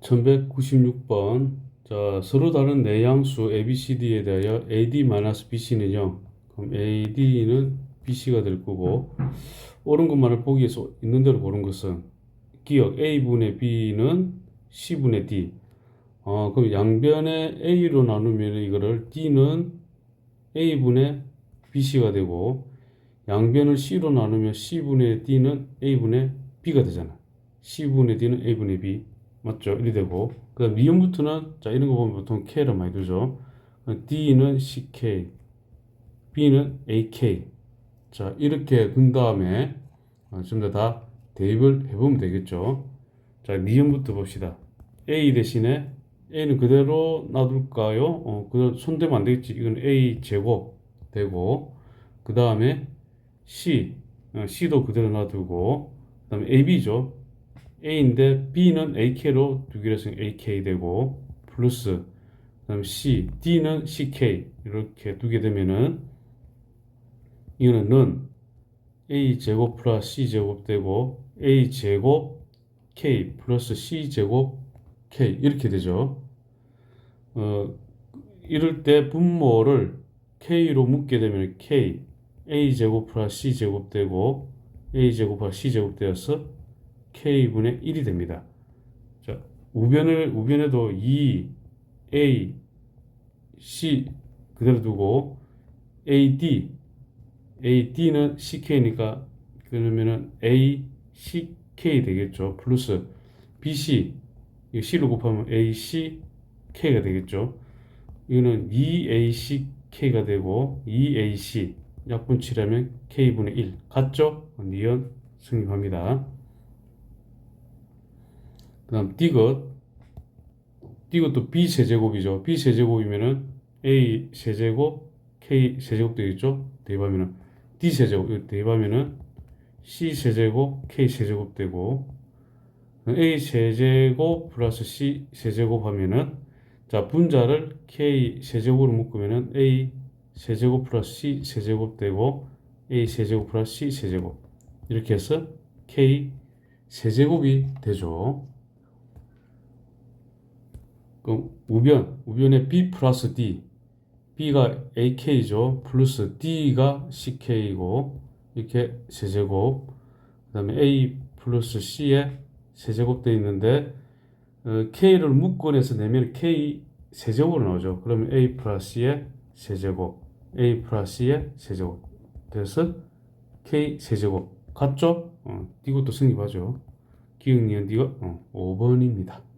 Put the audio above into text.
1196번. 자, 서로 다른 내양수 ABCD에 대하여 AD-BC는요. 그럼 AD는 BC가 될 거고, 옳은 것만을 보기 위해서 있는 대로 고른 것은 기억 A분의 B는 C분의 D. 어, 그럼 양변에 A로 나누면 이거를 D는 A분의 BC가 되고, 양변을 C로 나누면 C분의 D는 A분의 B가 되잖아. C분의 D는 A분의 B. 맞죠? 이리 되고. 그 다음 미음부터는, 자, 이런 거 보면 보통 K를 많이 두죠. D는 CK, B는 AK. 자, 이렇게 둔 다음에, 어, 전부 다 대입을 해보면 되겠죠. 자, 미음부터 봅시다. A 대신에 A는 그대로 놔둘까요? 어, 그대로 손대면 안 되겠지. 이건 A 제곱 되고, 그 다음에 C, 어, C도 그대로 놔두고, 그 다음에 AB죠. A인데 B는 AK로 해서 AK 되고, 플러스, 그 다음에 C, D는 CK 이렇게 두게 되면은 이거는 는 A 제곱 플러스 C 제곱 되고 A 제곱 K 플러스 C 제곱 K 이렇게 되죠. 어, 이럴 때 분모를 K로 묶게 되면 K A 제곱 플러스 C 제곱 되고 A 제곱 플러스 C 제곱 되어서 K분의 1이 됩니다. 자, 우변을 우변에도 2 A C 그대로 두고 AD AD는 CK니까 그러면은 A CK 되겠죠. 플러스 BC 이 C로 곱하면 AC K가 되겠죠. 이거는 2ACK가 되고 2AC 약분치라면 K분의 1 같죠? 니은 승립합니다. 그 다음 디귿 디귿도 B 세제곱이죠. B 세제곱이면은 A 세제곱 K 세제곱 되겠죠? 대입하면은 D 세제곱 대입하면은 C 세제곱 K 세제곱 되고 A 세제곱 플러스 C 세제곱 하면은 자 분자를 K 세제곱으로 묶으면은 A 세제곱 플러스 C 세제곱 되고 A 세제곱 플러스 C 세제곱 이렇게 해서 K 세제곱이 되죠. 그럼 우변 우변에 B 플러스 D B가 AK죠. 플러스 D가 CK이고 이렇게 세제곱 그 다음에 A 플러스 C에 세제곱 되어 있는데 어, K를 묶어내서 내면 K 세제곱으로 나오죠. 그러면 A 플러스 C의 세제곱 A 플러스 C의 세제곱 그래서 K 세제곱 같죠? 어, 이것도 승립하죠. 기억 니은 디귿 어, 5번입니다.